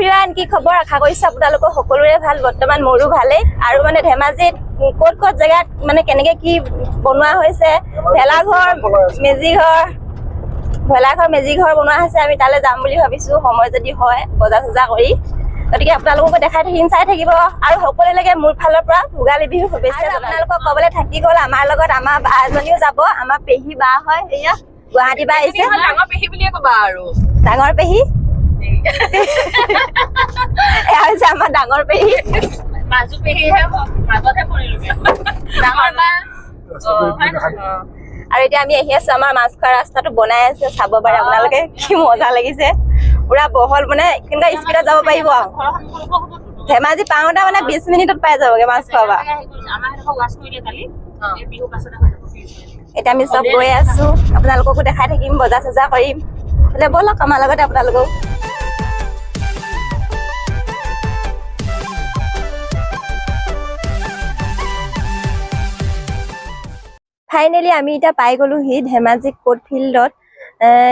ভিৰান কি খবৰ? আশা কৰিছো আপোনালোকৰ সকলোৰে ভাল। বৰ্তমান মোৰো ভালেই। আৰু মানে ধেমাজিত ক'ত ক'ত জেগাত মানে কেনেকে কি বনোৱা হৈছে? ভেলাঘৰ মেজি ঘৰ ভেলাঘৰ মেজি ঘৰ বনোৱা হৈছে আমি তালৈ যাম বুলি ভাবিছো। সময় যদি হয় বজাৰ চজাৰ কৰি। গতিকে আপোনালোককো দেখাই থাকিম চাই থাকিব। আৰু সকলোলৈকে মোৰ ফালৰ পৰা ভোগালী বিহু শুভেচ্ছা। আপোনালোকক ক'বলৈ থাকি গ'ল আমাৰ লগত আমাৰ বা এজনীও যাব। আমাৰ পেহী বা হয় সেয়া গুৱাহাটীৰ পৰা আহিছে। ডাঙৰ পেহী বুলিয়ে কবা আৰু। ডাঙৰ পেহী? এয়া হৈছে আমাৰ ডাঙৰ পেহী মাজু পেহীহে হ- মাজতহে পৰিলোগে ডাঙৰ বা। আৰু এতিয়া আমি আহি আছো আমাৰ মাছ খোৱা ৰাস্তাটো বনাই আছে চাব পাৰে আপোনালোকে কি মজা লাগিছে পুৰা বহল মানে কেনেকুৱা স্পীডত যাব পাৰিব আৰু। ধেমাজি পাওঁতে মানে বিশ মিনিটত পাই যাবগে মাছ খোৱা যাব এতিয়া আমি চব গৈ আছো আপোনালোককো দেখাই থাকিম বজাৰ চজাৰ কৰিম বোলে ব'লক আমাৰ লগতে আপোনালোকক ফাইনেলি আমি এতিয়া পাই গ'লোহি ধেমাজি কোৰ্ট ফিল্ডত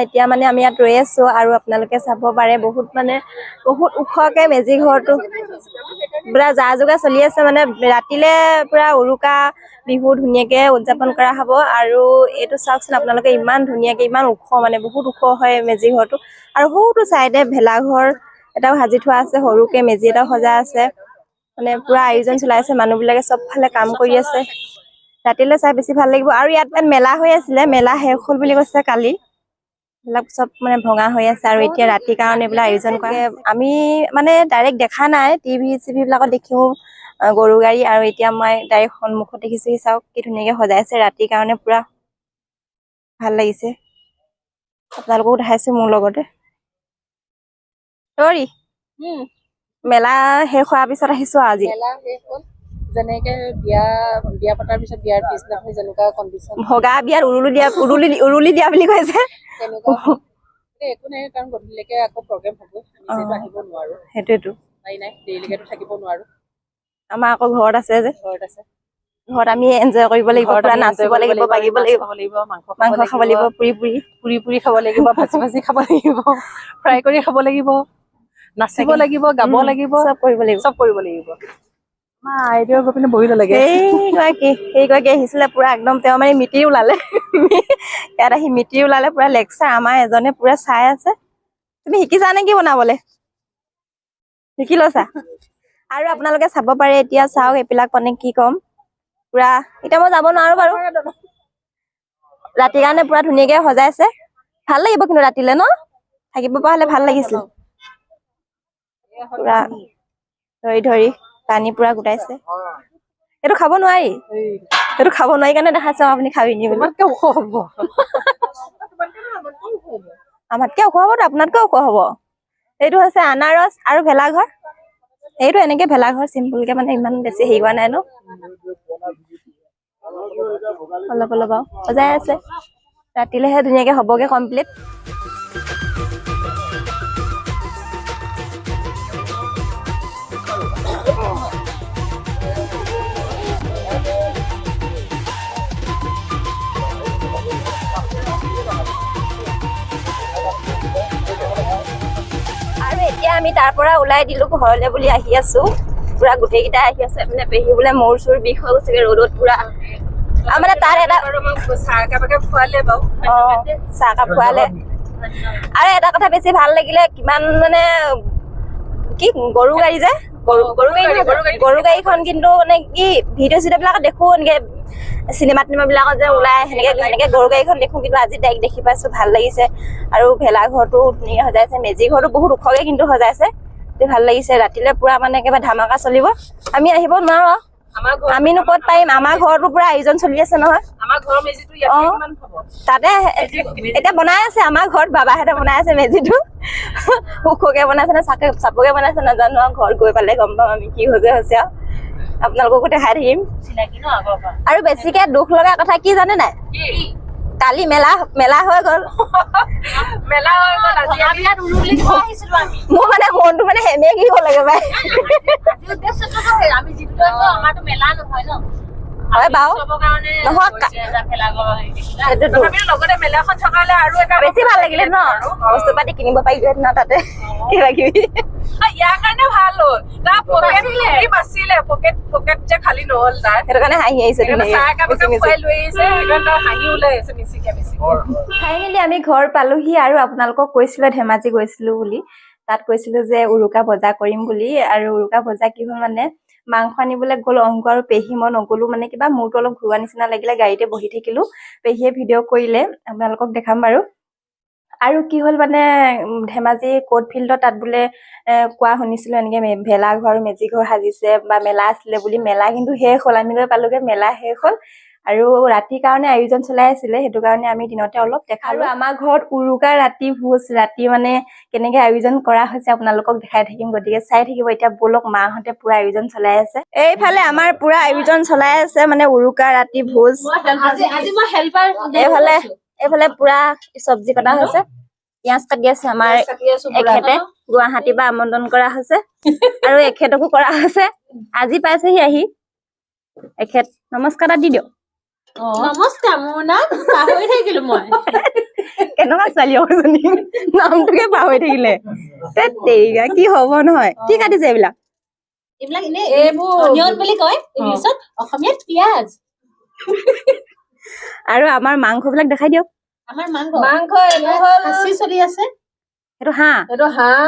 এতিয়া মানে আমি ইয়াত ৰৈ আছো আৰু আপোনালোকে চাব পাৰে বহুত মানে বহুত ওখকে মেজি ঘৰটো। পুৰা যা যোগাৰ চলি আছে মানে ৰাতিলে পুৰা উৰুকা বিহু ধুনীয়াকে উদযাপন কৰা হ'ব আৰু এইটো চাওকচোন আপোনালোকে ইমান ধুনীয়াকে ইমান ওখ মানে বহুত ওখ হয় মেজি ঘৰটো। আৰু সৰুটো চাইডে ভেলাঘৰ এটাও সাজি থোৱা আছে সৰুকে মেজি এটাও সজা আছে। মানে পুৰা আয়োজন চলাইছে মানুহবিলাকে চব ফালে কাম কৰি আছে। ৰাতিলৈ চাই বেছি ভাল লাগিব। আৰু ইয়াত মেলা হৈ আছিলে মেলা শেষ হ'ল বুলি কৈছে কালি। এইবিলাক চব মানে ভঙা হৈ আছে আৰু এতিয়া ৰাতিৰ কাৰণে এইবিলাক আয়োজন কৰা। আমি মানে ডাইৰেক্ট দেখা নাই টিভি চিভি বিলাকত দেখিও গৰু গাড়ী আৰু এতিয়া মই ডাইৰেক্ট সন্মুখত দেখিছো সি চাওক কি ধুনীয়াকে সজাইছে ৰাতিৰ কাৰণে পুৰা ভাল লাগিছে। আপোনালোককো দেখাইছো মোৰ লগতে। তৰি মেলা শেষ হোৱাৰ পিছত আহিছো আজি। মেলা শেষ হ'ল। যেনেকে বিয়া বিয়া পতাৰ পিছত বিয়াৰ পিছদিনাখন যেনেকুৱা কণ্ডিশ্যন ভগা বিয়াত উৰুলি দিয়া উৰুলি উৰুলি দিয়া বুলি কৈছে তেনেকুৱা। হ'ল। এতিয়া একো নাই কাৰণ গধূলিলৈকে আকৌ প্ৰগ্ৰেম হ'ব। আমি যিহেতু। আহিব নোৱাৰো। সেইটোৱেতো নাই নাই দেৰিলৈকেতো থাকিব নোৱাৰো। আমাৰ আকৌ ঘৰত আছে যে। ঘৰত আছে। ঘৰত আমি এনজয় কৰিব লাগিব পুৰা নাচিব লাগিব বাগিব লাগিব। মাংস মাংস খাব লাগিব পুৰি পুৰি পুৰি পুৰি খাব লাগিব ভাজি ভাজি খাব লাগিব ফ্ৰাই কৰি খাব লাগিব নাচিব। লাগিব গাব লাগিব চব কৰিব লাগিব। চব কৰিব লাগিব। শিকিছা নেকি বনাবলে? শিকি লৈছা? আৰু আপোনালোকে চাব পাৰে এতিয়া চাওক এইবিলাক মানে কি ক'ম। পুৰা এতিয়া মই যাব নোৱাৰো বাৰু। ৰাতিৰ কাৰণে পুৰা ধুনীয়াকে সজাইছে। ভাল লাগিব কিন্তু ৰাতিলে ন? থাকিব পৰা হলে ভাল লাগিছিল। পুৰা ধৰি ধৰি। পানী পুৰা গোটাইছে। এইটো খাব নোৱাৰি। সেইটো খাব নোৱাৰি কাৰণে দেখাইছো আপুনি খাবি নি বুলি। ওখ হ'ব। আমাতকে ওখ হ'বতো আপোনাতকে ওখ হ'ব। এইটো হৈছে আনাৰস আৰু ভেলাঘৰ। এইটো এনেকে ভেলাঘৰ চিম্পুলকে মানে ইমান বেছি হেৰি হোৱা নাই ন। অলপ অলপ আৰু সজাই আছে। ৰাতিলেহে ধুনীয়াকে হ'বগে কমপ্লিট। তাৰ পৰা ওলাই দিলো ঘৰলে বুলি আহি আছো। পুৰা গোটেইকেইটা আহি আছে মানে পেহী বোলে মূৰ চুৰ বিষ হৈ গৈছেগে ৰ'দত পুৰা। আৰু মানে তাৰ এটা চাহ খুৱালে বাৰু। অ চাহকাপ খোৱালে। আৰু এটা কথা বেছি ভাল লাগিলে কিমান মানে কি গৰু গাড়ী যে? গৰু গাড়ীখন কিন্তু মানে কি ভিডিঅ' চিডিঅ' বিলাকত দেখো এনেকে চিনেমা টিনেমা বিলাকত যে ওলাই সেনেকে সেনেকে গৰু গাড়ীখন দেখো কিন্তু আজি ডাইৰেক্ট দেখি পাইছো ভাল লাগিছে। আৰু ভেলাঘৰটো ধুনীয়া সজাইছে মেজি ঘৰটো বহুত ওখকে কিন্তু সজাইছে। ভাল লাগিছে ৰাতিলে পুৰা মানে একেবাৰে ধামাকা চলিব। আমি আহিব নোৱাৰো আৰু। আমিনো ক'ত পাৰিম? আমাৰ ঘৰতো পুৰা আয়োজন চলি আছে নহয়। অ। তাতে এতিয়া বনাই আছে আমাৰ ঘৰত বাবাহঁতে বনাই আছে মেজিটো। ওখকে বনাইছে নে চাকে চাপকে বনাইছে নাজানো আৰু ঘৰত গৈ পালে গম পাম আমি কি হৈছে হৈছে আৰু। আপোনালোককো দেখাই থাকিম। আৰু বেছিকে দুখ লগা কথা কি জানে নাই? কালি মেলা মেলা হৈ গ'ল। মেলা হৈ গ'ল আজি। আমি ইয়াত উৰুলি দিব আহিছিলো আমি। মোৰ মানে মনটো মানে সেমেকি হ'ল উদ্দেশ্যটো নহয়, আমি যিটো লৈছো আমাৰতো মেলা নহয় ন? হয় বাৰু নহয়, আৰু এটা বেছি ভাল লাগিলে ন? বস্তু পাতি কিনিব পাৰিলো ন তাতে? কিবা কিবি অ, ইয়াৰ কাৰণে ভাল হ'ল। তাৰ পকেট খুলিম আছিলে। পকেট পকেট যে খালী নহল তাৰ। সেইটো কাৰণে হাঁহি আহিছে সেইকাৰণে চাহ একাপ একাপ খুৱাই লৈ আহিছে। সেইকাৰণে তাৰ হাঁহি ওলাই আহিছে মিচিকে মিচিকে ফাইনেলি আমি ঘৰ পালোহি আৰু আপোনালোকক কৈছিলো ধেমাজি গৈছিলো বুলি। তাত কৈছিলো যে উৰুকা বজাৰ কৰিম বুলি। আৰু উৰুকা বজাৰ কি হ'ল মানে মাংস আনিবলৈ গ'ল অংক আৰু পেহী মই নগলো মানে কিবা মূৰটো অলপ ঘূৰোৱা নিচিনা লাগিলে গাড়ীতে বহি থাকিলো। পেহীয়ে ভিডিঅ' কৰিলে আপোনালোকক দেখাম বাৰু। আৰু কি হ'ল মানে ধেমাজি কোৰ্ট ফিল্ডত তাত বোলে কোৱা শুনিছিলো এনেকে ভেলাঘৰ আৰু মেজি ঘৰ সাজিছে বা মেলা আছিলে বুলি মেলা কিন্তু শেষ হ'ল আমি গৈ পালোগে মেলা শেষ হ'ল। আৰু ৰাতিৰ কাৰণে আয়োজন চলাই আছিলে সেইটো কাৰণে আমি দিনতে অলপ দেখালো আৰু আমাৰ ঘৰত উৰুকা ৰাতি ভোজ ৰাতি মানে কেনেকে আয়োজন কৰা হৈছে আপোনালোকক দেখাই থাকিম গতিকে চাই থাকিব এতিয়া ব'লক মাহঁতে পুৰা আয়োজন চলাই আছে। এইফালে আমাৰ পুৰা আয়োজন চলাই আছে মানে উৰুকা ৰাতি ভোজ। এইফালে এইফালে পুৰা চব্জি কটা হৈছে পিঁয়াজ কাটি আছে আমাৰ এখেতে গুৱাহাটীৰ পৰা আমন্ত্ৰণ কৰা হৈছে আৰু এখেতকো কৰা হৈছে আজি পাইছেহি আহি। এখেত নমস্কাৰ এটা দি দিয়ক। নমস্কাৰ মোৰ নাম পাহৰি থাকিলো মই কেনেকুৱা ছোৱালী এজনী নামটোকে পাহৰি থাকিলে তেৰিকা কি হব নহয় কি কাটিছে এইবিলাক এইবিলাক এনে এইবোৰ অনিয়ন বুলি কয় ইংলিছত অসমীয়াত পিয়াজ আৰু আমাৰ মাংস বিলাক দেখাই দিয়ক আমাৰ মাংস মাংস এইটো হ'ল খাচী চলি আছে সেইটো হাঁহ এইটো হাঁহ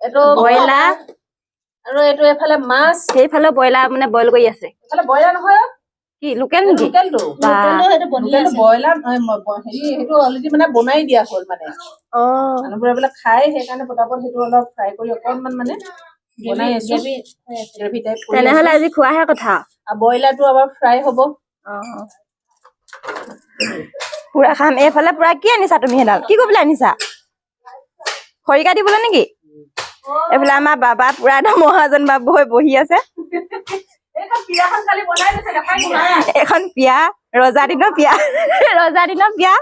এইটো ব্ৰইলাৰ আৰু এইটো এইফালে মাছ সেইফালে ব্ৰইলাৰ মানে বইল কৰি আছে এইফালে ব্ৰইলাৰ নহয়। কি লোকেল নেকি ব্ৰইলাৰ হেৰি সেইটো অলৰেডি মানে বনাই দিয়া হ'ল মানে। অ। মানুহবোৰে বোলে খাই সেইকাৰণে পটাপট সেইটো অলপ ফ্ৰাই কৰি অকনমান মানে তেনেহলে। আজি খোৱাহে কথা। আৰু ব্ৰইলাৰটো আমাৰ ফ্ৰাই হ'ব। পুৰা খাম। এইফালে পুৰা কি আনিছা তুমি সেইডাল? কি কৰিবলৈ আনিছা? খৰিকা দিবলৈ নেকি? এইফালে আমাৰ বাবা পুৰা একদম মহাজন বাবু হৈ বহি আছে। এখন বিয়া ৰজা দিনৰ বিয়া। ৰজা দিনৰ বিয়া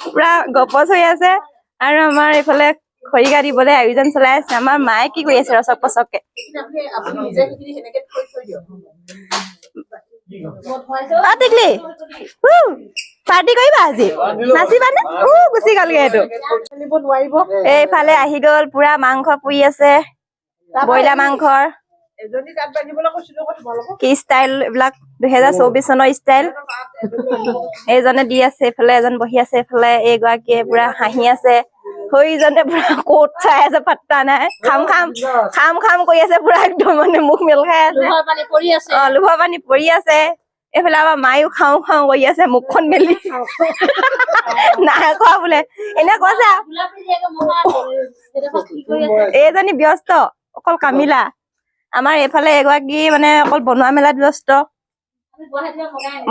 পুৰা গপচ হৈ আছে। আৰু আমাৰ এইফালে খৰিকা দিবলৈ আয়োজন চলাই আছে। আমাৰ মায়ে কি কৰি আছে ৰচক পচককে? টিকলি। পাৰ্টি কৰিবা আজি? নাচিবানে? উ গুচি গ'লগে এইটো। এইফালে আহি গ'ল পুৰা মাংস পুৰি আছে। ব্ৰইলাৰ মাংসৰ। কি ষ্টাইল এইবিলাক? দুহেজাৰ চৌবিশ চনৰ ষ্টাইল এইজনে দি আছে এইফালে এজন বহি আছে এইফালে এইগৰাকীয়ে পুৰা হাঁহি আছে। সৈজনে পুৰা ক'ত চাই আছে পাত্তা নাই। খাম খাম খাম খাম কৰি আছে পুৰা একদম মানে মুখ মেল খাই আছে। অ লোভৰ পানী পৰি আছে। এইফালে আমাৰ মায়ো খাওঁ খাওঁ কৰি আছে মুখখন মেলি। নাই খোৱা বোলে। এনে কৈছে এইজনী ব্যস্ত অকল কামিলা। আমাৰ এইফালে এগৰাকী মানে অকল বনোৱা মেলাত ব্যস্ত।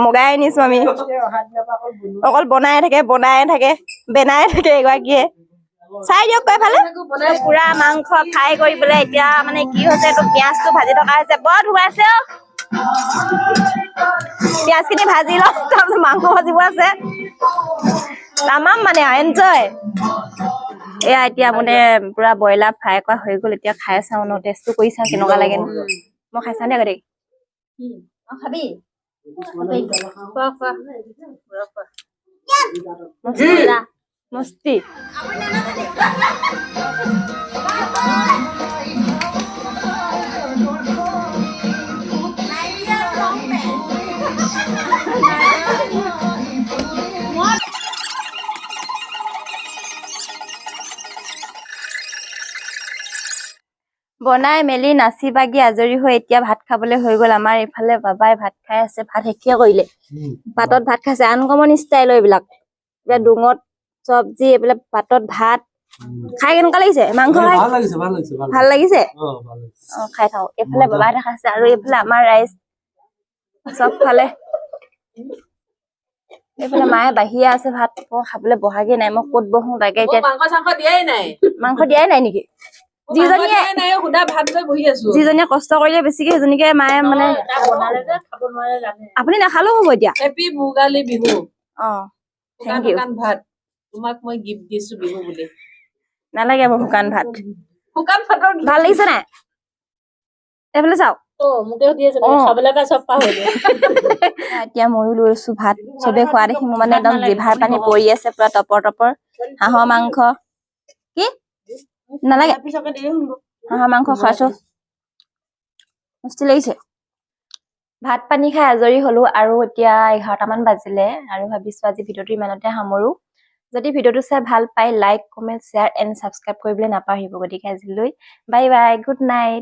মগাই আনিছো। আমি। অকল বনাই থাকে বনাই থাকে বেনাই থাকে এগৰাকীয়ে। চাই দিয়ক কৈ ফালে বনাই পুৰা মাংস ফ্ৰাই কৰি পেলাই এতিয়া মানে কি হৈছে এইটো পিঁয়াজটো ভাজি থকা হৈছে। বৰ ধুৱাইছে অ। পিঁয়াজ খিনি ভাজি লওঁ তাৰপিছত মাংস ভাজিব আছে। তামাম মানে এনজয় এয়া এতিয়া মানে পুৰা ব্ৰইলাৰ ফ্ৰাই কৰা হৈ গ'ল এতিয়া খাই চাওঁ ন টেষ্টটো কৰি চাওঁ কেনেকুৱা লাগে মই খাই চাওঁ আগতে? খাবি। খোৱা মস্তি। বনাই মেলি নাচি বাগি আজৰি হৈ এতিয়া ভাত খাবলৈ হৈ গ'ল। আমাৰ এইফালে বাবাই ভাত খাই আছে ভাত শেষে কৰিলে। পাতত ভাত খাইছে আনকমন ষ্টাইলৰ এইবিলাক। এতিয়া ডুঙত চব্জি এইবিলাক পাতত ভাত। খাই কেনেকুৱা লাগিছে? মাংস খাই? ভাল লাগিছে অ খাই থাকক। এইফালে বাবাই দেখাইছে আৰু এইফালে আমাৰ ৰাইজ। চবফালে। এইফালে মায়ে বাহিৰে আছে ভাত। খাবলৈ বহাগে নাই মই ক'ত বহো তাকে এতিয়া। মাংস দিয়াই নাই নেকি? যিজনীয়ে যিজনীয়ে কষ্ট কৰিলে বেছিকে সেইজনীকে মায়ে মানে আপুনি নাখালেও হ'ব এতিয়া। হেপী ভোগালী বিহু। অ শুকান Thank you. শুকান ভাত। তোমাক মই গিফ্ট দিছো বিহু বুলি। নালাগে শুকান ভাত। শুকান ভাতৰ ভাল লাগিছে নাই? এইফালে চাওক। এতিয়া ময়ো লৈছো ভাত। চবে খোৱা দেখি মোৰ মানে একদম জিভাৰ পানী পৰি আছে পুৰা টপৰ টপৰ। হাঁহৰ মাংস। নালাগে হাঁহৰ মাংস খাইছো মস্তি লাগিছে ভাত পানী খাই আজৰি হলো আৰু এতিয়া এঘাৰটামান বাজিলে আৰু ভাবিছো আজি ভিডিঅ'টো ইমানতে সামৰো যদি ভিডিঅ'টো চাই ভাল পাই like comment share and subscribe কৰিবলৈ নাপাহৰিব গতিকে আজিলৈ বাই বাই গুড নাইট